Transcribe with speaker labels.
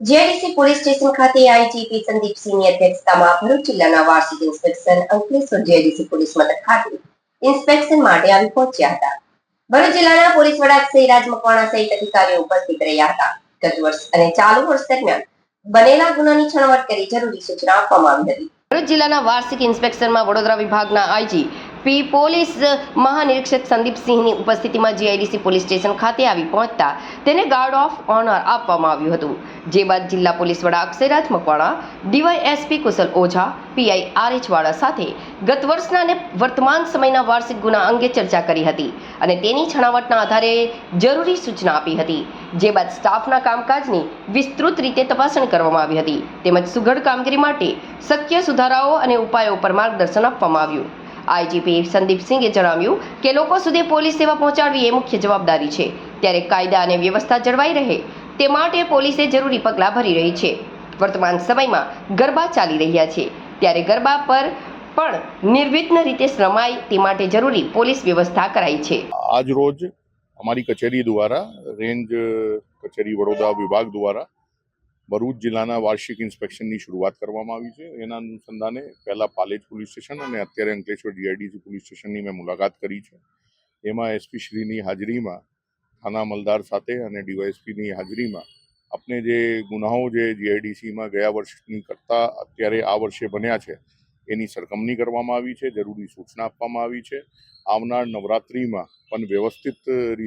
Speaker 1: JDC police station ખાતે IGP સંદીપસિંહની અધ્યક્ષતામાં ભરૂચ જિલ્લાના વાર્ષિક ઇન્સ્પેક્શન અંકલેશ્વર જેડીસી પોલીસ મથક ખાતે ઇન્સ્પેક્શન માટે આવી પહોંચ્યા હતા. ભરૂચ જિલ્લાના પોલીસ વડા સૈરાજ મકવાણા સહિત અધિકારીઓ ઉપસ્થિત રહ્યા હતા. ગત વર્ષ અને ચાલુ વર્ષ દરમિયાન બનેલા ગુનાની છણવટ કરી જરૂરી સૂચના આપવામાં આવી હતી. ભરૂચ જિલ્લાના વાર્ષિક ઇન્સ્પેક્શનમાં વડોદરા વિભાગના આઈજી પી પોલીસ મહાનિરીક્ષક સંદીપસિંહની ઉપસ્થિતિમાં જીઆઈડીસી પોલીસ સ્ટેશન ખાતે આવી પહોંચતા તેને ગાર્ડ ઓફ ઓનર આપવામાં આવ્યું હતું. જે બાદ જિલ્લા પોલીસ વડા Akshayraj Makwana, DYSP Kushal Ojha, PI R H Vala સાથે ગત વર્ષના અને વર્તમાન સમયના વાર્ષિક ગુના અંગે ચર્ચા કરી હતી અને તેની છણાવટના આધારે જરૂરી સૂચના આપી હતી. જે બાદ સ્ટાફના કામકાજની વિસ્તૃત રીતે તપાસણી કરવામાં આવી હતી. તેમજ સુઘડ કામગીરી માટે શક્ય સુધારાઓ અને ઉપાયો પર માર્ગદર્શન આપવામાં આવ્યું. આઈજીપી સંદીપસિંહે જણાવ્યું કે લોકો સુધી પોલીસ સેવા પહોંચાડવી એ મુખ્ય જવાબદારી છે. ત્યારે કાયદા અને વ્યવસ્થા જળવાઈ રહે તે માટે પોલીસે જરૂરી પગલાં ભરી રહી છે. વર્તમાન સમયમાં ગરબા ચાલી રહ્યા છે. ત્યારે ગરબા પર પણ નિર્વિઘ્ન રીતે શ્રમાય તે માટે જરૂરી પોલીસ વ્યવસ્થા કરાઈ છે.
Speaker 2: આજ રોજ અમારી કચેરી દ્વારા, રેન્જ કચેરી વડોદરા વિભાગ દ્વારા ભરૂચ જિલ્લાના વાર્ષિક ઇન્સ્પેક્શનની શરૂઆત કરવામાં આવી છે. એના અનુસંધાને પહેલાં પાલેજ પોલીસ સ્ટેશન અને અત્યારે અંકલેશ્વર જીઆઈડીસી પોલીસ સ્ટેશનની મેં મુલાકાત કરી છે. એમાં એસપી શ્રીની હાજરીમાં થાના મલદાર સાથે અને ડીવાયએસપીની હાજરીમાં આપણે જે ગુનાઓ જે જીઆઈડીસીમાં ગયા વર્ષની કરતાં અત્યારે આ વર્ષે બન્યા છે, એની સરખામણી કરવામાં આવી છે. જરૂરી સૂચના આપવામાં આવી છે. આવનાર નવરાત્રિમાં પણ વ્યવસ્થિત રીતે